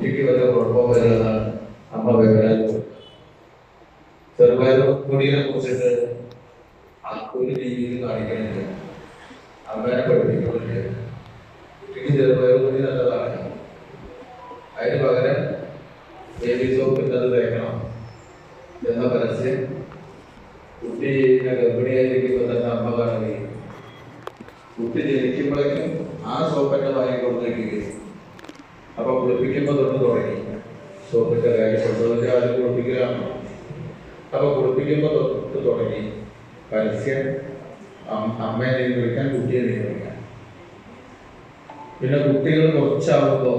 കുട്ടിക്ക് വല്ല കുഴപ്പമോ വരുന്നതാണ് അമ്മ വിവരം ചെറുപയറും പൊടിയെ കുറിച്ചിട്ട് ഒരു രീതിയിൽ കാണിക്കണില്ല അമ്മേനെ പഠിപ്പിക്കുന്നുണ്ട് കുട്ടിക്ക് ചെറുപയറും പൊടി നല്ലതാണ്. അതിന് പകരം ബേബി സോപ്പ് ഇന്നത് തേക്കണം എന്ന പരസ്യം കുട്ടി ഗർഭിണിയായിരിക്കുമ്പോൾ തന്നെ അമ്മ കാണുകയും കുട്ടി ജനിക്കുമ്പോഴേക്കും ആ സോപ്പിന്റെ വാങ്ങി കൊടുത്തേക്കുകയും അപ്പൊ കുളിപ്പിക്കുമ്പോൾ തൊട്ട് തുടങ്ങി. സോപ്പിന്റെ കാര്യം പ്രസവത്തിന്റെ ആരും കുളിപ്പിക്കലാണോ അപ്പൊ കുളിപ്പിക്കുമ്പോൾ തൊട്ട് തുടങ്ങി. പരസ്യം അമ്മയെ നിയന്ത്രിക്കാൻ കുട്ടിയെ നിയന്ത്രിക്കാൻ പിന്നെ കുട്ടികൾ കുറച്ചാവുമ്പോൾ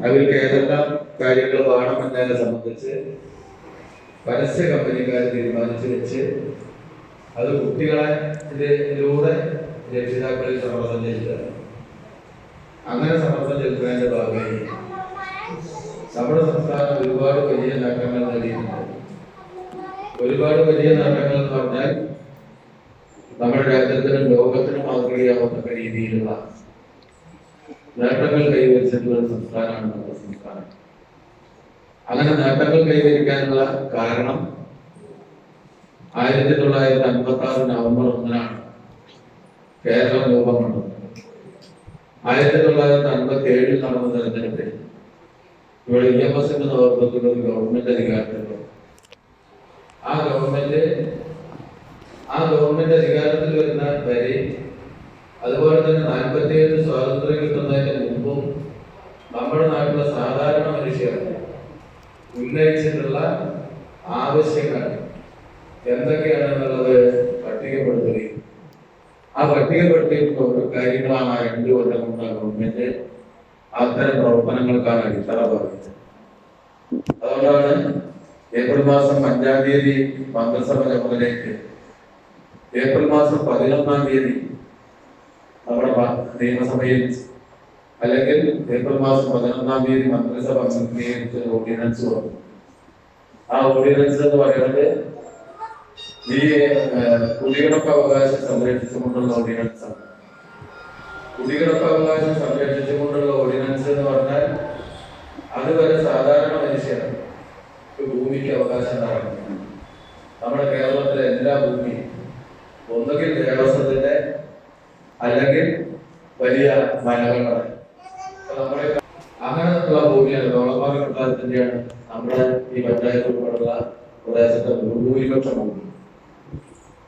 അവർക്ക് ഏതെല്ലാം കാര്യങ്ങൾ വേണമെന്നതിനെ സംബന്ധിച്ച് പരസ്യ കമ്പനിക്കാർ തീരുമാനിച്ചു വെച്ച് അത് കുട്ടികളെ ഇതിലൂടെ രക്ഷിതാക്കളിൽ സമ്മർദ്ദം ചെലുത്തുക അങ്ങനെ സമ്മർദ്ദം ചെലുത്തുന്നതിന്റെ ഭാഗമായി നമ്മുടെ സംസ്ഥാനം ഒരുപാട് വലിയ നേട്ടങ്ങൾ നേടിയിട്ടുണ്ട്. ഒരുപാട് വലിയ നേട്ടങ്ങൾ എന്ന് പറഞ്ഞാൽ നമ്മുടെ രാജ്യത്തിനും ലോകത്തിനും മാതൃകയാവുന്ന രീതിയിലുള്ള നേട്ടങ്ങൾ കൈവരിച്ചിട്ടുള്ള സംസ്ഥാനമാണ് നമ്മുടെ സംസ്ഥാനം. അങ്ങനെ നേട്ടങ്ങൾ കൈവരിക്കാനുള്ള കാരണം ആയിരത്തി തൊള്ളായിരത്തി അൻപത്തി ആറ് നവംബർ ഒന്നിനാണ് കേരളം രൂപം കൊണ്ടത്. ആയിരത്തി തൊള്ളായിരത്തി അൻപത്തി ഏഴിൽ നടന്ന തെരഞ്ഞെടുപ്പിൽ ഇവിടെ ഇ എം എസിന്റെ നേതൃത്വത്തിൽ ഒരു ഗവൺമെന്റ് അധികാരത്തിലുണ്ട്. ആ ഗവൺമെന്റ് ആ ഗവൺമെന്റ് അധികാരത്തിൽ വരുന്ന വരെ അതുപോലെ തന്നെ നാൽപ്പത്തിയേഴ് സ്വാതന്ത്ര്യം കിട്ടുന്നതിന് മുമ്പും നമ്മുടെ നാട്ടിലെ സാധാരണ മനുഷ്യർ ഉന്നയിച്ചിട്ടുള്ള ആവശ്യങ്ങൾ പട്ടികപ്പെടുത്തുകയും ആ പട്ടികപ്പെടുത്തിയിട്ടുള്ള ഓരോ കാര്യങ്ങളാണ് ആ രണ്ടു കൊല്ലം കൊണ്ട് ഗവൺമെന്റ് അത്തരം പ്രവർത്തനങ്ങൾക്കാണ് അടിത്തറ പറഞ്ഞത്. അതുകൊണ്ടാണ് ഏപ്രിൽ മാസം അഞ്ചാം തീയതി മന്ത്രിസഭ ചുമതലയ്ക്ക് ഏപ്രിൽ മാസം പതിനൊന്നാം തീയതി നമ്മുടെ നിയമസഭയിൽ അല്ലെങ്കിൽ ഏപ്രിൽ മാസം പതിനൊന്നാം തീയതി മന്ത്രിസഭ അംഗീകരിച്ച ഓർഡിനൻസ് വന്നു. ആ ഓർഡിനൻസ് എന്ന് പറയുന്നത് ഈ കുടികിടപ്പ് അവകാശം സംരക്ഷിച്ചുകൊണ്ടുള്ള ഓർഡിനൻസ് ആണ്. കുടികിടപ്പ് അവകാശം സംരക്ഷിച്ചുകൊണ്ടുള്ള ഓർഡിനൻസ് എന്ന് പറഞ്ഞാൽ അതുവരെ സാധാരണ മനുഷ്യരാണ് ഭൂമിക്ക് അവകാശം നടക്കുന്നത് നമ്മുടെ കേരളത്തിലെ എല്ലാ ഭൂമിയും ഒന്നുകിൽ ദേവസ്വത്തിന്റെ അല്ലെങ്കിൽ വലിയ അപ്പൊ നമ്മുടെ അങ്ങനെയുള്ള ഭൂമിയാണ് തോളപ്പാറ കൊട്ടാരത്തിന്റെയാണ് നമ്മുടെ ഈ പഞ്ചായത്ത് ഉൾപ്പെടെയുള്ള പ്രദേശത്തെ ഭൂരിപക്ഷം ഭൂമി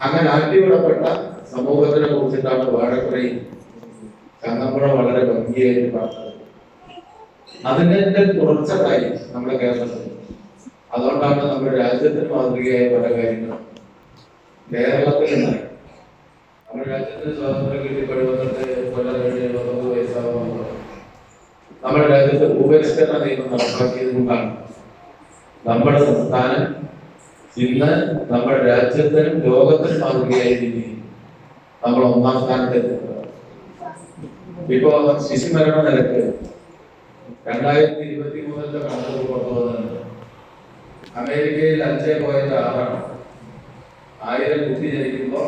അങ്ങനെ ആട്ടിവിടപ്പെട്ട സമൂഹത്തിനെ കുറിച്ചിട്ടാണ് വാഴക്കുറയും ചങ്ങമ്പുഴ വളരെ ഭംഗിയായിട്ട് പറഞ്ഞത്. അതിന്റെ തുടർച്ചയായി നമ്മുടെ കേരളത്തിൽ. അതുകൊണ്ടാണ് നമ്മുടെ രാജ്യത്തിന് മാതൃകയായ പല കാര്യങ്ങളും. കേരളത്തിൽ ഉണ്ടായി നമ്മുടെ രാജ്യത്തിന് സ്വാതന്ത്ര്യം കിട്ടി വയസ്സാകുമ്പോൾ നമ്മുടെ രാജ്യത്ത് ഭൂപരിഷ്കരണ നിയമം നടപ്പാക്കിയത് കൊണ്ടാണ് നമ്മുടെ സംസ്ഥാനം ഇന്ന് നമ്മുടെ രാജ്യത്തിനും ലോകത്തിനും മാതൃകയായിരിക്കും നമ്മൾ ഒന്നാം സ്ഥാനത്ത് എത്തുന്നത് ഇപ്പോ ശിശുമരണ നിരക്ക് രണ്ടായിരത്തി ഇരുപത്തി മൂന്നിലത്തെ കണക്ക് പുറത്തു അമേരിക്കയിൽ അഞ്ച് പോയിന്റ് ആറാണ് ആയിരം കുട്ടി ജനിക്കുമ്പോൾ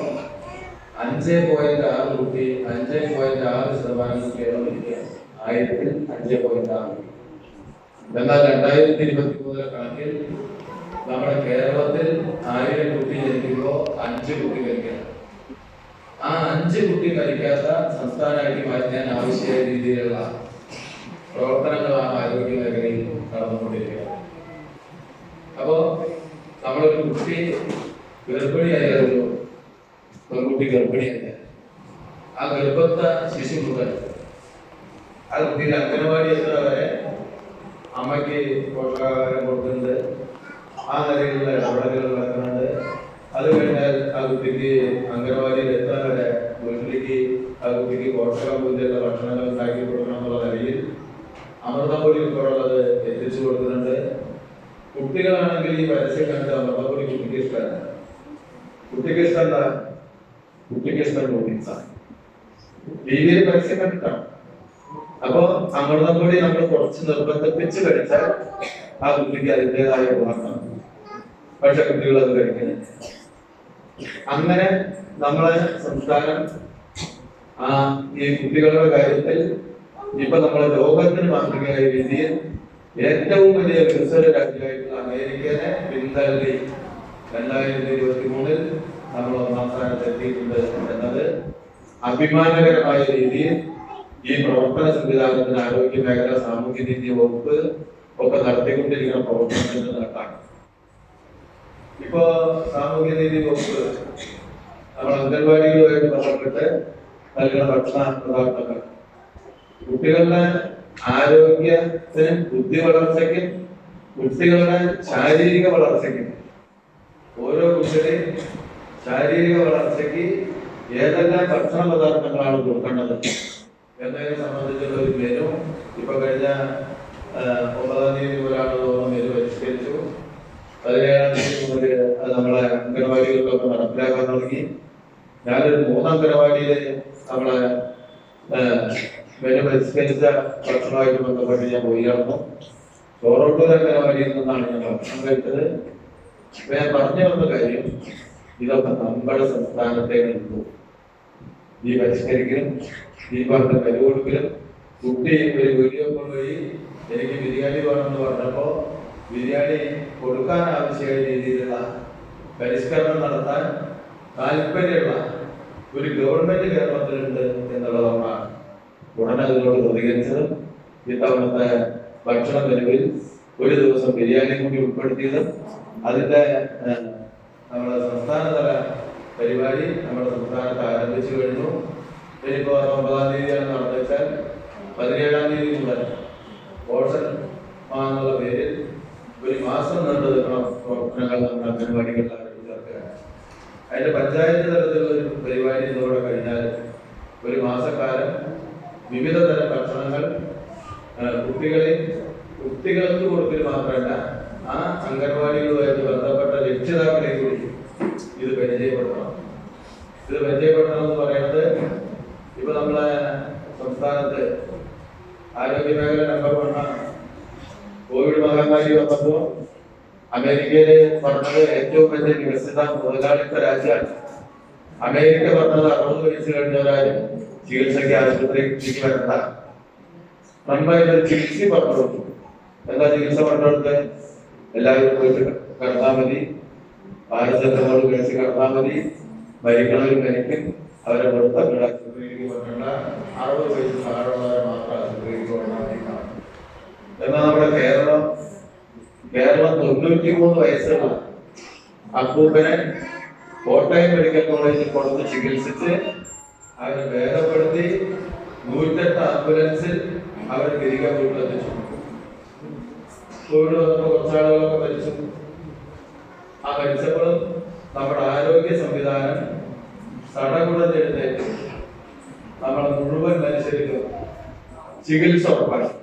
അഞ്ച് പോയിന്റ് ആറ് കുട്ടി അഞ്ച് പോയിന്റ് ആറ് ശതമാനം കുട്ടികളും ആയിരത്തിൽ അഞ്ച് പോയിന്റ് ആറ്. എന്നാൽ രണ്ടായിരത്തി ഇരുപത്തി മൂന്നിലെ കണക്കിൽ നമ്മുടെ കേരളത്തിൽ ആയിരം കുട്ടി ജനിക്കുമ്പോൾ അഞ്ച് കുട്ടി മരിക്കണം ആ അഞ്ച് കുട്ടി മരിക്കാത്ത സംസ്ഥാനമായിട്ട് മാറ്റാൻ ആവശ്യമായ രീതിയിലുള്ള പ്രവർത്തനങ്ങളാണ് ആരോഗ്യ മേഖലയിൽ നടന്നുകൊണ്ടിരിക്കുന്നത്. അപ്പോ നമ്മളൊരു കുട്ടി ഗർഭിണിയായാലോ പെൺകുട്ടി ഗർഭിണിയായ ആ ഗർഭത്തെ ശിശു മുതൽ ആ കുട്ടിയുടെ അംഗനവാടി എത്ര വരെ അമ്മയ്ക്ക് പോഷകാഹാരം കൊടുക്കുന്നുണ്ട് ആ നിലയിലുള്ള ഇടപെടലുകൾ നടക്കുന്നുണ്ട്. അത് കഴിഞ്ഞാൽ ആ കുട്ടിക്ക് അംഗനവാടിയിൽ എത്താൻ വരെ വീട്ടിലേക്ക് ആ കുട്ടിക്ക് പോഷകമൂല്യമുള്ള ഭക്ഷണങ്ങൾ ഉണ്ടാക്കി കൊടുക്കണം എന്നുള്ള നിലയിൽ അമൃതപ്പൊടി ഉൾപ്പെടെയുള്ളത് രക്ഷിതാക്കൾ ഈ പരസ്യം കണ്ട് അമ്മക്കൂടി കുട്ടിക്ക് ഇഷ്ടമല്ല. കുട്ടിക്ക് ഇഷ്ടമല്ല കുട്ടിക്ക് ഇഷ്ടം ടി വിയിൽ പരസ്യം കണ്ടിട്ടാണ്. അപ്പോ അമൃതം നമ്മൾ കുറച്ച് നിർബന്ധിപ്പിച്ച് കഴിച്ചാൽ ആ കുട്ടിക്ക് അതിന്റെതായ ഗുണം പക്ഷെ കുട്ടികൾ അത് കഴിക്കുന്നില്ല അങ്ങനെ നമ്മളെ സംസ്ഥാനം ആ ഈ കുട്ടികളുടെ കാര്യത്തിൽ ഇപ്പൊ നമ്മളെ ലോകത്തിന് മാതൃകയായ രീതിയിൽ ഏറ്റവും വലിയ വികസന രാജ്യമായിട്ടുള്ള അമേരിക്കനെ പിന്തള്ളി രണ്ടായിരത്തി ഇരുപത്തി മൂന്നിൽ നമ്മൾ ഒന്നാം സ്ഥാനത്ത് എത്തിയിട്ടുണ്ട് എന്നത് അഭിമാനകരമായ രീതിയിൽ ഈ പ്രവർത്തന സംവിധാനത്തിന് ആരോഗ്യ മേഖല സാമൂഹ്യ നീതി വകുപ്പ് ഒക്കെ നടത്തിക്കൊണ്ടിരിക്കുന്ന പ്രവർത്തനത്തിന്റെ നേട്ടാണ് ഇപ്പോ സാമൂഹ്യ നീതി വകുപ്പ് നമ്മൾ അംഗൻവാടികളുമായിട്ട് ബന്ധപ്പെട്ട് നൽകുന്ന ഭക്ഷണ പദാർത്ഥങ്ങൾ. കുട്ടികളുടെ ആരോഗ്യത്തിനും ബുദ്ധി വളർച്ചയ്ക്കും കുട്ടികളുടെ ശാരീരിക വളർച്ചയ്ക്കും ഓരോ കുട്ടിയുടെയും ശാരീരിക വളർച്ചയ്ക്ക് ഏതെല്ലാം ഭക്ഷണ പദാർത്ഥങ്ങളാണ് കൊടുക്കേണ്ടത് എന്നതിനെ സംബന്ധിച്ചുള്ള ഒരു മെനു ഇപ്പൊ കഴിഞ്ഞ ഒമ്പതാം തീയതി പരിഷ്കരിച്ചു പതിനേഴാം തീയതി മുതൽ അത് നമ്മളെ അംഗനവാടികളിലൊക്കെ നടപ്പിലാക്കാൻ തുടങ്ങി. ഞാനൊരു മൂന്നാം അംഗനവാടിയിൽ നമ്മളെ മെനു പരിഷ്കരിച്ച ഭക്ഷണമായിട്ട് ബന്ധപ്പെട്ട് ഞാൻ പോയി കിടന്നു. ചോറോട്ടൂർ അംഗനവാടിയിൽ നിന്നാണ് ഞാൻ ഭക്ഷണം കഴിച്ചത്. ഞാൻ പറഞ്ഞു വന്ന കാര്യം ഇതൊക്കെ നമ്മുടെ സംസ്ഥാനത്തെ നിന്നു. ഈ പരിഷ്കരിക്കലും ഈ പറഞ്ഞ വില കൊടുക്കലും കുട്ടി ഒരു വീഡിയോ കോൾ വഴി എനിക്ക് ബിരിയാണി വേണമെന്ന് പറഞ്ഞപ്പോ ബിരിയാണി കൊടുക്കാൻ ആവശ്യമായ രീതിയിലുള്ള പരിഷ്കരണം നടത്താൻ താല്പര്യമുള്ള ഒരു ഗവൺമെന്റ് കേരളത്തിലുണ്ട് എന്നുള്ളതാണ് ഉടനെ അതിനോട് പ്രതികരിച്ചതും ഇത്തവണത്തെ ഭക്ഷണ മെനുവിൽ ഒരു ദിവസം ബിരിയാണി കൂടി ഉൾപ്പെടുത്തിയതും അതിന്റെ നമ്മുടെ സംസ്ഥാനതല പരിപാടി നമ്മുടെ സംസ്ഥാനത്ത് ആരംഭിച്ചു കഴിഞ്ഞു. ഇനിയിപ്പോ ഒമ്പതാം തീയതിയാണ് നടന്നുവെച്ചാൽ പതിനേഴാം തീയതി മുതൽ പോഷൻ എന്നുള്ള പേരിൽ ഒരു മാസം നിൽക്കുന്ന പ്രവർത്തനങ്ങൾ നമ്മുടെ അംഗൻവാടികളിൽ ആരംഭിച്ചേർക്കുകയാണ് അതിന്റെ പഞ്ചായത്ത് തലത്തിലുള്ള ഒരു പരിപാടി ഇതോടെ കഴിഞ്ഞാൽ ഒരു മാസക്കാലം വിവിധ തരം ഭക്ഷണങ്ങൾ കുട്ടികളെ കുട്ടികൾക്ക് കൊടുക്കൽ മാത്രമല്ല ആ അംഗൻവാടികളുമായിട്ട് ബന്ധപ്പെട്ട രക്ഷിതാക്കളെ കൂടി ഇത് പരിചയപ്പെടണം ഇത് പരിചയപ്പെടണം എന്ന് പറയുന്നത് ഇപ്പൊ നമ്മളെ സംസ്ഥാനത്ത് ആരോഗ്യ മേഖല നമ്പർ വണ്ണാണ് കോവിഡ് മഹാമാരി വന്നപ്പോ അമേരിക്കയിൽ പറഞ്ഞത് ഏറ്റവും വലിയ വികസിത മുതലാളിത്ത രാജ്യമാണ്. അമേരിക്ക പറഞ്ഞത് അറുപത് വയസ്സ് കഴിഞ്ഞവരാരും ചികിത്സയ്ക്ക് ആശുപത്രിക്ക് വരണ്ട. നമ്മൾ ചികിത്സ പറഞ്ഞു എന്താ ചികിത്സ പറഞ്ഞു കൊടുത്ത് എല്ലാവരും പോയിട്ട് കിടന്നാൽ മതി. പാരസെറ്റമോൾ കഴിച്ച് കിടന്നാൽ മതി. മരിക്കണവർ മരിക്കും അവരെ കൊണ്ടല്ല അറുപത് വയസ്സ് താഴെയുള്ളവരെ മാത്രം എന്നാൽ നമ്മുടെ കേരളം കേരളം തൊണ്ണൂറ്റി മൂന്ന് വയസ്സുള്ള അപ്പൂപ്പനെ കോട്ടയം മെഡിക്കൽ കോളേജിൽ കൊടുത്ത് ചികിത്സിച്ച് അവരെ ഭേദപ്പെടുത്തി നൂറ്റെട്ട് ആംബുലൻസിൽ അവർ തിരികെ വീട്ടിലെത്തിച്ചു. കോവിഡ് വന്നപ്പോൾ കുറച്ചാളുകളൊക്കെ മരിച്ചു. ആ മരിച്ചപ്പോഴും നമ്മുടെ ആരോഗ്യ സംവിധാനം സടകുടത്തെടുത്തേറ്റ് നമ്മളെ മുഴുവൻ മനുഷ്യർക്കും ചികിത്സ ഉറപ്പാക്കി.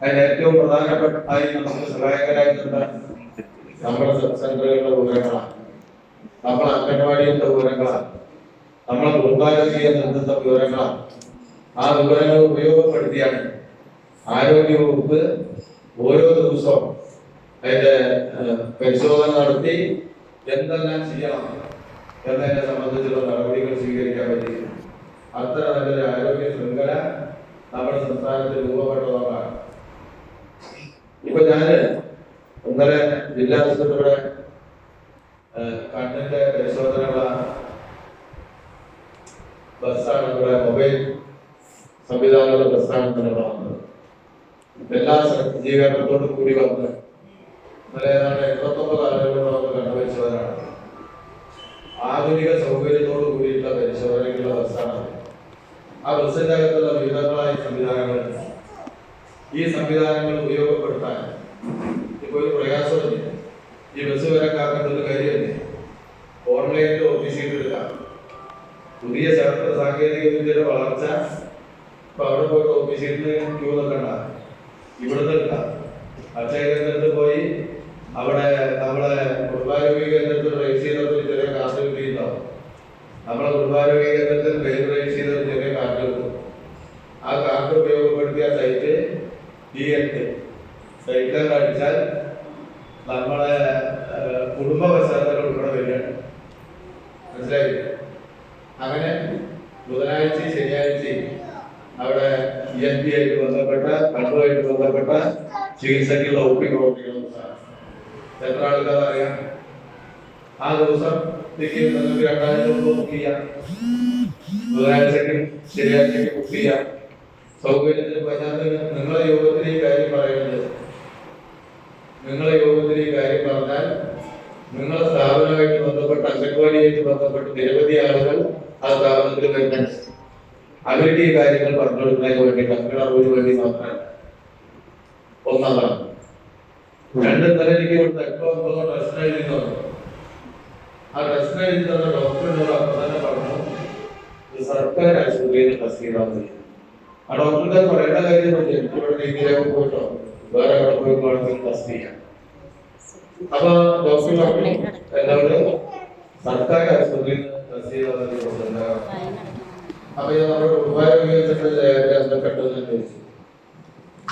അതിന് ഏറ്റവും പ്രധാനപ്പെട്ട ആയി നമുക്ക് സഹായകരായിട്ടുണ്ട്. നമ്മുടെ സെന്ററുകളുടെ വിവരങ്ങളാണ്. നമ്മളെ അംഗൻവാടിയുടെ വിവരങ്ങളാണ്. നമ്മളെ കുടുംബാരോഗ്യ കേന്ദ്രത്തിന്റെ വിവരങ്ങളാണ്. ആ വിവരങ്ങൾ ഉപയോഗപ്പെടുത്തിയാണ് ആരോഗ്യവകുപ്പ് ഓരോ ദിവസവും അതിന്റെ പരിശോധന നടത്തി എന്തെല്ലാം ചെയ്യണം എന്നതിനെ സംബന്ധിച്ചുള്ള നടപടികൾ സ്വീകരിക്കാൻ പറ്റി അത്ര നല്ലൊരു ആരോഗ്യ ശൃംഖല നമ്മുടെ സംസ്ഥാനത്ത് രൂപപ്പെട്ടതാണ് ഇപ്പൊ ഞാൻ ഇന്നലെ ജില്ലാ ആശുപത്രിയുടെ കണ്ണിന്റെ പരിശോധനയുള്ള ബസ്സാണ് ഇവിടെ മൊബൈൽ സംവിധാനമുള്ള ബസ്സാണ് ഇന്നലെ വന്നത്. എല്ലാ സജ്ജീകരണത്തോടും കൂടി വന്ന് ഇന്നലെ ഏതാണ്ട് എൺപത്തൊമ്പത് ആളുകളോട് വന്ന് കണ്ണു ആധുനിക സൗകര്യത്തോടു കൂടിയിട്ടുള്ള പരിശോധനയ്ക്കുള്ള ബസ്സാണ് ആ ബസ്സിന്റെ അകത്തുള്ള വിവിധങ്ങളായ സംവിധാനങ്ങളുണ്ട് ഈ സംവിധാനങ്ങൾ ഉപയോഗപ്പെടുത്താൻ. ഇപ്പോൾ ഒരു പ്രയാസമില്ല ഈ ബസ് വരക്കാർക്കുള്ള കാര്യമല്ലേ? ഓൺലൈനിൽ ഓഫീസ് ഒഫീസിയിട്ടില്ല പുതിയ ശാസ്ത്ര സാങ്കേതിക വിദ്യയുടെ വളർച്ച ഇപ്പൊ അവിടെ പോയിട്ട് ഓഫീസ് നിന്ന് ക്യൂ നിൽക്കണ്ട ഇവിടുന്ന് ഇല്ല അക്ഷയ കേന്ദ്രത്തിൽ പോയി അവിടെ നമ്മളെ കുടുംബാരോഗ്യ കേന്ദ്രത്തിൽ രജിസ്റ്റർ ചെയ്തപ്പോൾ ചെറിയ കാസർഗോഡ് കിട്ടിയിട്ടുണ്ടാവും. നമ്മളെ കുടുംബാരോഗ്യ കേന്ദ്രത്തിൽ അവിടെ എൻ പി ആയിട്ട് ബന്ധപ്പെട്ട കണ്ണുമായിട്ട് ബന്ധപ്പെട്ട ചികിത്സയ്ക്കുള്ള ഒപ്പി പ്രവർത്തിക്കുന്ന എത്ര ആൾക്കാർ അറിയാം? ആ ദിവസം നിങ്ങൾക്ക് രണ്ടായിരം രൂപ ബുക്ക് ചെയ്യാം. ബുധനാഴ്ചക്ക് ശനിയാഴ്ചക്ക് ബുക്ക് ചെയ്യാം. സൗകര്യത്തിന് പതിനാറ് നിങ്ങളെ യോഗത്തിലെ കാര്യം പറയുന്നത് നിങ്ങളെ യോഗത്തിലെ കാര്യം പറഞ്ഞാൽ നിങ്ങളെ സ്ഥാപനവുമായിട്ട് ബന്ധപ്പെട്ട് അംഗൻവാടിയായിട്ട് ബന്ധപ്പെട്ട് നിരവധി ആളുകൾ ആ സ്ഥാപനത്തിൽ വരുന്നുണ്ട്. ഈ കാര്യങ്ങൾ പറഞ്ഞു കൊടുക്കുന്നതിന് വേണ്ടി നിങ്ങളുടെ അറിവിന് വേണ്ടി മാത്രമല്ല ഒന്നാമതാണ് രണ്ടും ഇന്നലെ എനിക്ക് എട്ടോ ഒമ്പതോ ടെസ്റ്റ് എഴുതി തന്നു ആ ടെസ്റ്റ് എഴുതി തന്ന ഡോക്ടറിനോട് അപ്പൊ തന്നെ പറഞ്ഞു സർക്കാർ ആശുപത്രിയിൽ ടെസ്റ്റ് ചെയ്താൽ മതി. ആ ഡോക്ടറിന്റെ പറയേണ്ട കാര്യം എനിക്ക് ഇവിടെ രീതിയിലേക്ക് പോയിട്ടോ. വേറെ അവിടെ പോയി വേണമെങ്കിൽ ടെസ്റ്റ് ചെയ്യാം. അപ്പൊ ഡോക്ടർ പറഞ്ഞു എല്ലാവരും സർക്കാർ ആശുപത്രിയിൽ ടെസ്റ്റ് ചെയ്താൽ മതി അപ്പൊ ഇത് നമ്മുടെ കുടുംബാരോഗ്യത്തിന്റെ ബന്ധപ്പെട്ടതെന്ന് ചോദിച്ചു.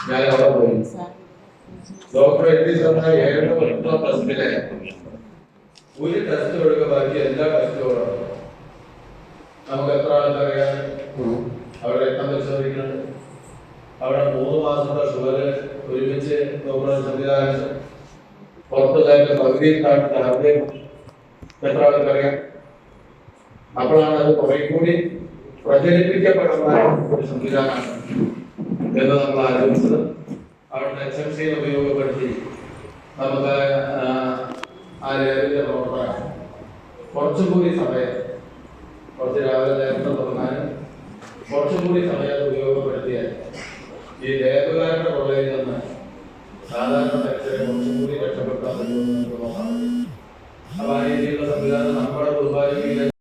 ഞാൻ അവിടെ പോയി ഡോക്ടർ എഴുതി തന്ന ഏഴ് എട്ടോ ടെസ്റ്റിലെ ഒരു ടെസ്റ്റ് ഒഴികെ ബാക്കി എല്ലാ ടെസ്റ്റുകളും നമുക്ക് എത്ര ആൾക്കറിയാം അവിടെ രക്തം പരിശോധിക്കുന്നുണ്ട്. അവിടെ മൂന്ന് മാസത്തെ ഷുഗർ ഒരുമിച്ച് നോക്കുന്ന സംവിധാനം പുറത്ത് തന്നെ പകുതിയിൽ താഴ്ന്ന ഹൃദയം എത്ര ആൾക്കറിയാം? അപ്പോഴാണ് അത് കുറെ കൂടി പ്രചരിപ്പിക്കപ്പെടുന്ന ഒരു സംവിധാനമാണ്. എന്ന് നമ്മൾ ആലോചിച്ചത്. അവരുടെ എച്ച് എം സിയെ ഉപയോഗപ്പെടുത്തി നമുക്ക് ആ, ലേബിന്റെ പ്രവർത്തനം. കുറച്ചും കൂടി സമയം കുറച്ച് രാവിലെ നേരത്തെ തുടങ്ങാനും കുറച്ചും കൂടി സമയം ഉപയോഗപ്പെടുത്തിയാൽ ഈ ലേബുകാരുടെ കൊള്ളയിൽ നിന്ന് സാധാരണ മനുഷ്യരെ കുറച്ചും കൂടി രക്ഷപ്പെടുത്താൻ പറ്റുമെന്ന് നമുക്ക് നോക്കാം അപ്പൊ ആ രീതിയിലുള്ള സംവിധാനം നമ്മുടെ കുടുംബാരോഗ്യ